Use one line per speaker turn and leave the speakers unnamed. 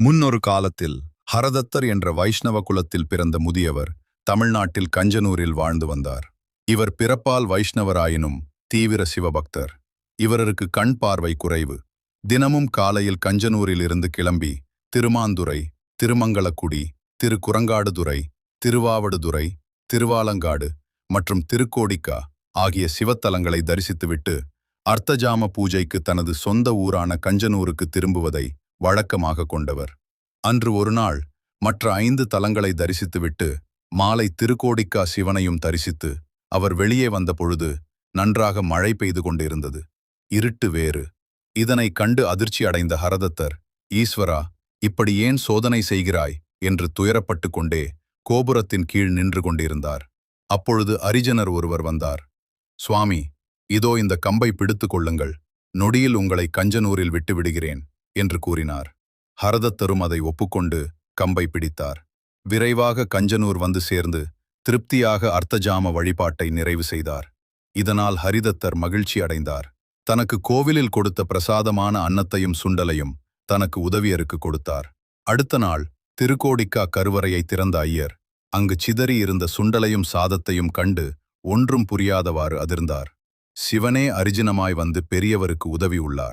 முன்னொரு காலத்தில் ஹரதத்தர் என்ற வைஷ்ணவ குலத்தில் பிறந்த முதியவர் தமிழ்நாட்டில் கஞ்சனூரில் வாழ்ந்து வந்தார். இவர் பிறப்பால் வைஷ்ணவராயினும் தீவிர சிவபக்தர். இவருக்கு கண் பார்வை குறைவு. தினமும் காலையில் கஞ்சனூரில் இருந்து கிளம்பி திருமாந்துறை திருமங்கலக்குடி திருக்குரங்காடுதுறை திருவாவடுதுறை திருவாலங்காடு மற்றும் திருக்கோடிக்கா ஆகிய சிவத்தலங்களை தரிசித்துவிட்டு அர்த்தஜாம பூஜைக்கு தனது சொந்த ஊரான கஞ்சனூருக்கு திரும்புவதை வழக்கமாக கொண்டவர். அன்று ஒருநாள் மற்ற ஐந்து தலங்களை தரிசித்துவிட்டு மாலை திருக்கோடிக்கா சிவனையும் தரிசித்து அவர் வெளியே வந்த பொழுது நன்றாக மழை பெய்து கொண்டிருந்தது. இருட்டு வேறு. இதனைக் கண்டு அதிர்ச்சி அடைந்த ஹரதத்தர் ஈஸ்வரா இப்படி ஏன் சோதனை செய்கிறாய்? என்று துயரப்பட்டு கொண்டே கோபுரத்தின் கீழ் நின்று கொண்டிருந்தார். அப்பொழுது அரிஜனர் ஒருவர் வந்தார். சுவாமி இதோ இந்த கம்பை பிடித்துக் கொள்ளுங்கள். நொடியில் உங்களை கஞ்சனூரில் விட்டு விடுகிறேன் என்று கூறினார். ஹரதத்தரும் அதை ஒப்புக்கொண்டு கம்பை பிடித்தார். விரைவாக கஞ்சனூர் வந்து சேர்ந்து திருப்தியாக அர்த்தஜாம வழிபாட்டை நிறைவு செய்தார். இதனால் ஹரிதத்தர் மகிழ்ச்சி அடைந்தார். தனக்கு கோவிலில் கொடுத்த பிரசாதமான அன்னத்தையும் சுண்டலையும் தனக்கு உதவியருக்கு கொடுத்தார். அடுத்த நாள் திருக்கோடிக்கா கருவறையை திறந்த ஐயர் அங்கு சிதறி இருந்த சுண்டலையும் சாதத்தையும் கண்டு ஒன்றும் புரியாதவாறு அதிர்ந்தார். சிவனே அரிஜினமாய் வந்து பெரியவருக்கு உதவி உள்ளார்.